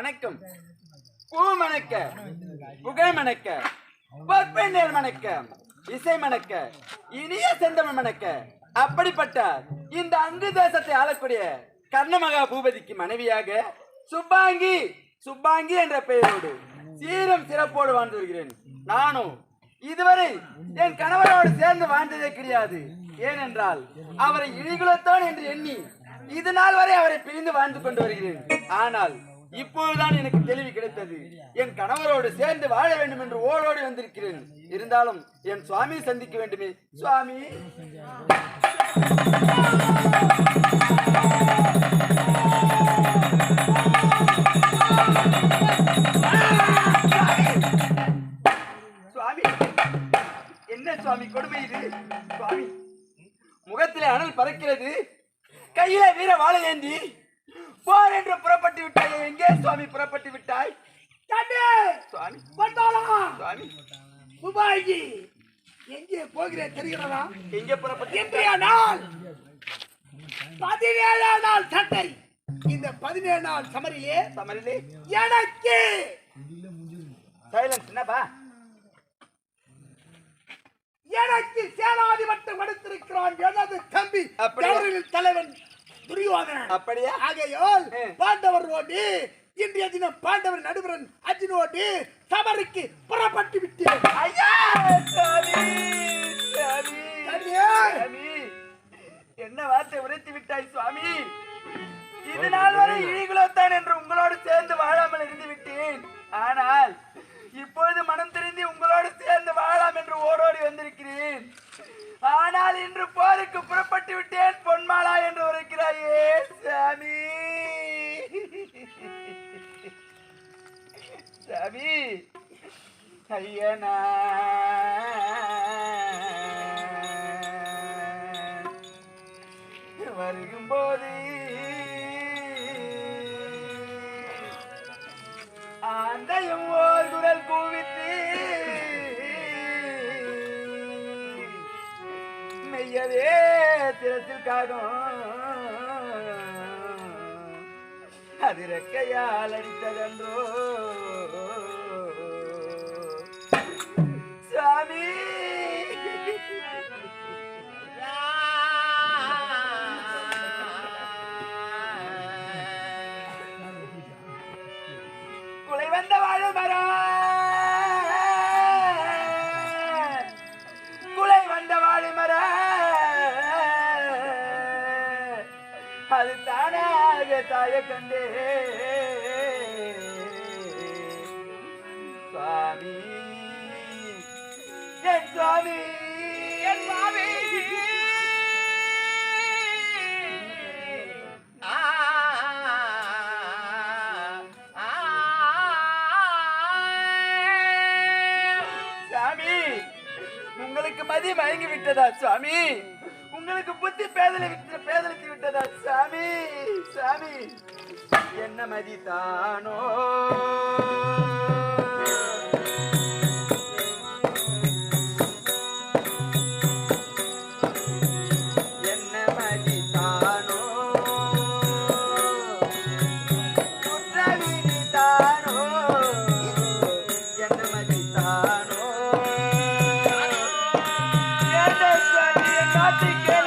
வணக்கம் பூ மணக்க புகை மணக்க பொற்பெண்ணேர் மணக்க இசை மணக்க இனிய செந்தமிழ் மணக்க. அப்படிப்பட்ட இந்த அங்கு தேசத்தை ஆளக்கூடிய கர்ணமகா பூபதிக்கு மனைவியாக சுப்பாங்கி சுப்பாங்கி என்ற பெயரோடு சீரம் சிறப்போடு வாழ்ந்து வருகிறேன். நானும் இதுவரை என் கணவரோடு சேர்ந்து வாழ்ந்ததே கிடையாது. ஏனென்றால் அவரை இழிகுலத்தான் என்று எண்ணி இது நாள் வரை அவரை பிரிந்து வாழ்ந்து கொண்டு வருகிறேன். ஆனால் இப்பொழுதுதான் எனக்கு தெளிவு கிடைத்தது. என் கணவரோடு சேர்ந்து வாழ வேண்டும் என்று ஓடோடி வந்திருக்கிறேன். இருந்தாலும் என் சுவாமி சந்திக்க வேண்டுமே. சுவாமி. சுவாமி. என்ன சுவாமி கொடுமை இது? சுவாமி. முகத்திலே அனல் பறக்கிறது. கையிலே வீர வாழ ஏந்தி. போர் என்று புறப்பட்டு விட்டாய். எங்கே சுவாமி புறப்பட்டு விட்டாய்? சுவாமி. சுவாமி. துபாய்க்கு எங்கே போகிறேன் தெரிகிறதா? எங்கே புறப்பட்டு இன்றைய நாள் பதினேழாம் நாள் சட்டை. இந்த பதினேழு நாள் சமரிலே சமரிலே எனக்கு சைலன்ஸ் என்னப்பா? எனக்கு சேனாதிபட்டம் கொடுத்திருக்கிறான் எனது தம்பி தலைவன். துரியோதனன். அப்படியா? ஆகையால். பாண்டவர் ஓடி இன்றைய தினம் பாண்டவர் நடுவரன் அர்ஜுன் ஓடி சபருக்கு புறப்பட்டு விட்டேன் ஐயா! ஆனால் இன்று போருக்கு புறப்பட்டு விட்டேன் பொன்மாலா என்று உரைக்கிறாயே சாமி. சாமி ஐயனா. வருகும்போது ஆந்தையும் ஓர் குரல் கூவித்து மெய்யவே திறத்தில் காகம் அது ரெக்கையால் அடித்ததன்றோ. அது தானாக தாய கண்டே. சுவாமி என் சுவாமி என் சுவாமி. ஆ, ஆ, சாமி உங்களுக்கு மதி மயங்கி விட்டதா சுவாமி? உங்களுக்கு புத்தி பேதலை பேதலித்து விட்டதா சாமி சாமி. என்ன மதி தானோ? राधिके